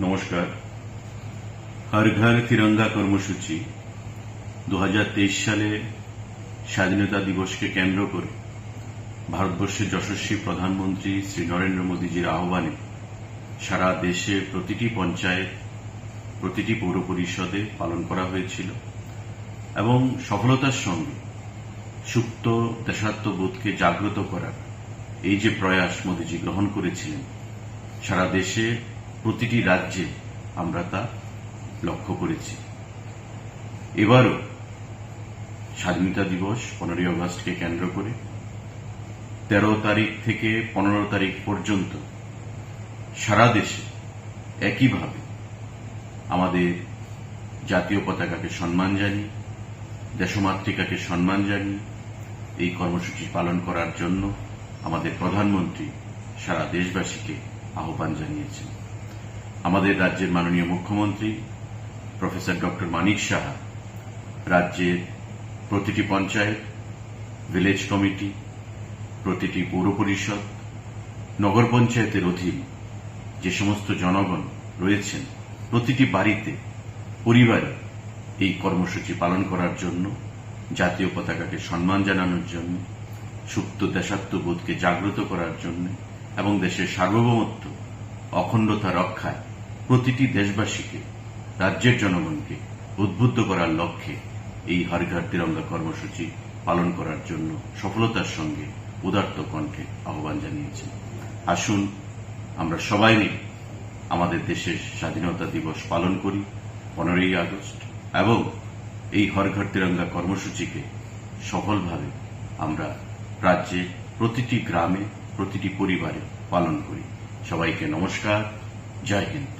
নমস্কার। হর ঘর তিরঙ্গা কর্মসূচি দু হাজার তেইশ সালে স্বাধীনতা দিবসকে কেন্দ্র করে ভারতবর্ষের যশস্বী প্রধানমন্ত্রী শ্রী নরেন্দ্র মোদীজির আহ্বানে সারা দেশে প্রতিটি পঞ্চায়েত, প্রতিটি পৌর পরিষদে পালন করা হয়েছিল এবং সফলতার সঙ্গে সুপ্ত দেশাত্মবোধকে জাগ্রত করার এই যে প্রয়াস মোদীজি গ্রহণ করেছিলেন, সারা দেশে প্রতিটি রাজ্যে আমরা তা লক্ষ্য করেছি। এবারও স্বাধীনতা দিবস পনেরোই আগস্টকে কেন্দ্র করে তেরো তারিখ থেকে পনেরো তারিখ পর্যন্ত সারা দেশে একইভাবে আমাদের জাতীয় পতাকাকে সম্মান জানিয়ে, দেশমাতৃকাকে সম্মান জানিয়ে এই কর্মসূচি পালন করার জন্য আমাদের প্রধানমন্ত্রী সারা দেশবাসীকে আহ্বান জানিয়েছেন। আমাদের রাজ্যের মাননীয় মুখ্যমন্ত্রী, প্রফেসর ডক্টর মানিক সাহা, রাজ্যের প্রতিটি পঞ্চায়েত, ভিলেজ কমিটি, প্রতিটি পৌর পরিষদ নগর পঞ্চায়েতের অধীন যে সমস্ত জনগণ রয়েছেন, প্রতিটি বাড়িতে পরিবারে এই কর্মসূচি পালন করার জন্য, জাতীয় পতাকাকে সম্মান জানানোর জন্য, সুপ্ত দেশাত্মবোধকে জাগ্রত করার জন্য এবং দেশের সার্বভৌমত্ব, অখণ্ডতা রক্ষায় প্রতিটি দেশবাসীকে, রাজ্যের জনগণকে উদ্বুদ্ধ করার লক্ষ্যে এই হরঘর তিরঙ্গা কর্মসূচি পালন করার জন্য সফলতার সঙ্গে উদার্ত কণ্ঠে আহ্বান জানিয়েছেন আসুন, আমরা সবাই মিলে আমাদের দেশের স্বাধীনতা দিবস পালন করি, পনেরোই আগস্ট, এবং এই হরঘর তিরঙ্গা কর্মসূচিকে সফলভাবে আমরা রাজ্যে প্রতিটি গ্রামে, প্রতিটি পরিবারে পালন করি। সবাইকে নমস্কার, জয় হিন্দ।